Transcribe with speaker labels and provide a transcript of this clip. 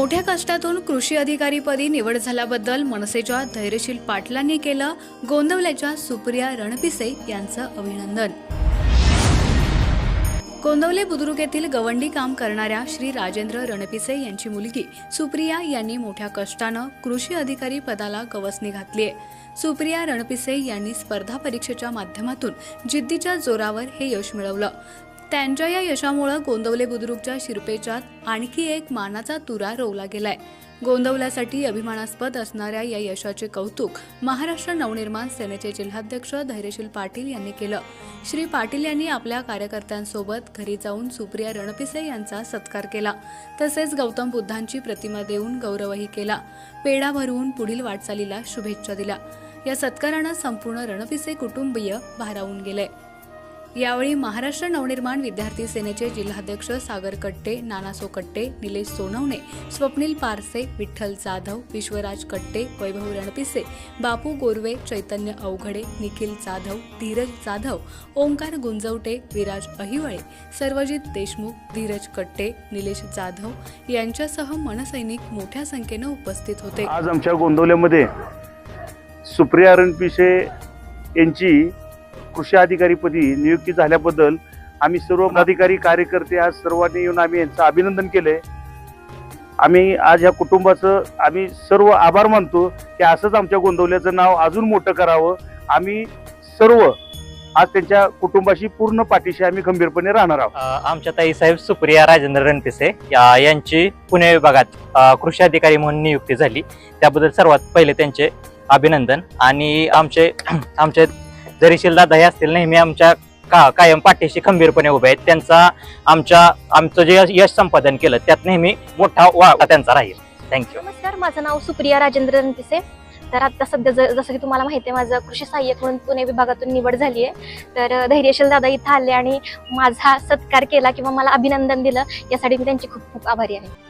Speaker 1: मोठ्या कष्टातून कृषी अधिकारीपदी निवड झाल्याबद्दल मनसेच्या धैर्यशील पाटलांनी केलं गोंदवल्याच्या सुप्रिया रणपिसे यांचं अभिनंदन. गोंदवले बुद्रुक येथील गवंडी काम करणाऱ्या श्री राजेंद्र रणपिसे यांची मुलगी सुप्रिया यांनी मोठ्या कष्टानं कृषी अधिकारी पदाला गवसणी घातली आहे सुप्रिया रणपिसे यांनी स्पर्धा परीक्षेच्या माध्यमातून जिद्दीच्या जोरावर हे यश मिळवलं. त्यांच्या या यशामुळं गोंदवले बुद्रुकच्या शिरपेचात आणखी एक मानाचा तुरा रोवला गेलाय. गोंदवल्यासाठी अभिमानास्पद असणाऱ्या या यशाचे कौतुक महाराष्ट्र नवनिर्माण सेनेचे जिल्हाध्यक्ष धैर्यशील पाटील यांनी केलं. श्री पाटील यांनी आपल्या कार्यकर्त्यांसोबत घरी जाऊन सुप्रिया रणपिसे यांचा सत्कार केला. तसेच गौतम बुद्धांची प्रतिमा देऊन गौरवही केला. पेढा भरवून पुढील वाटचालीला शुभेच्छा दिल्या. या सत्कारानं संपूर्ण रणपिसे कुटुंबीय भारावून गेले. यावेळी महाराष्ट्र नवनिर्माण विद्यार्थी सेनेचे जिल्हाध्यक्ष सागर कट्टे नानासो कट्टे निलेश सोनवणे स्वप्नील पारसे विठ्ठल जाधव विश्वराज कट्टे वैभव रणपिसे बापू गोरवे चैतन्य अवघडे निखिल जाधव धीरज जाधव ओंकार गुंजवटे विराज अहिवळे सर्वजित देशमुख धीरज कट्टे निलेश जाधव यांच्यासह मनसैनिक मोठ्या संख्येनं उपस्थित होते.
Speaker 2: आज आमच्या गोंदवल्यामध्ये सुप्रिया रणपिसे यांची कृषी अधिकारीपदी नियुक्ती झाल्याबद्दल आम्ही सर्व अधिकारी कार्यकर्ते आज सर्वांनी येऊन आम्ही यांचं अभिनंदन केलंय. आम्ही आज ह्या कुटुंबाचं आम्ही सर्व आभार मानतो की असंच आमच्या गोंदवल्याचं नाव अजून मोठं करावं. आम्ही सर्व आज त्यांच्या कुटुंबाशी पूर्ण पाठीशी आम्ही खंबीरपणे राहणार आहोत.
Speaker 3: आमच्या ताई साहेब सुप्रिया राजेंद्र रणपिसे या- यांची पुणे विभागात कृषी अधिकारी म्हणून नियुक्ती झाली. त्याबद्दल सर्वात पहिले त्यांचे अभिनंदन आणि आमचे आमचे जरीशील दादा हे असतील नेहमी आमच्या का कायम पाठीशी खंबीरपणे उभे आहेत. त्यांचा आमच्या आमचं जे यश- संपादन केलं त्यात नेहमी मोठा वाटा त्यांचा राहील. थँक्यू
Speaker 4: नमस्कार माझं नाव सुप्रिया राजेंद्र रणपिसे तर आता सध्या जसं की तुम्हाला माहिती आहे माझं कृषी सहाय्यक म्हणून पुणे विभागातून निवड झाली आहे. तर धैर्यशील दादा इथं आले आणि माझा सत्कार केला किंवा मला अभिनंदन दिलं यासाठी मी त्यांची खूप खूप आभारी आहे.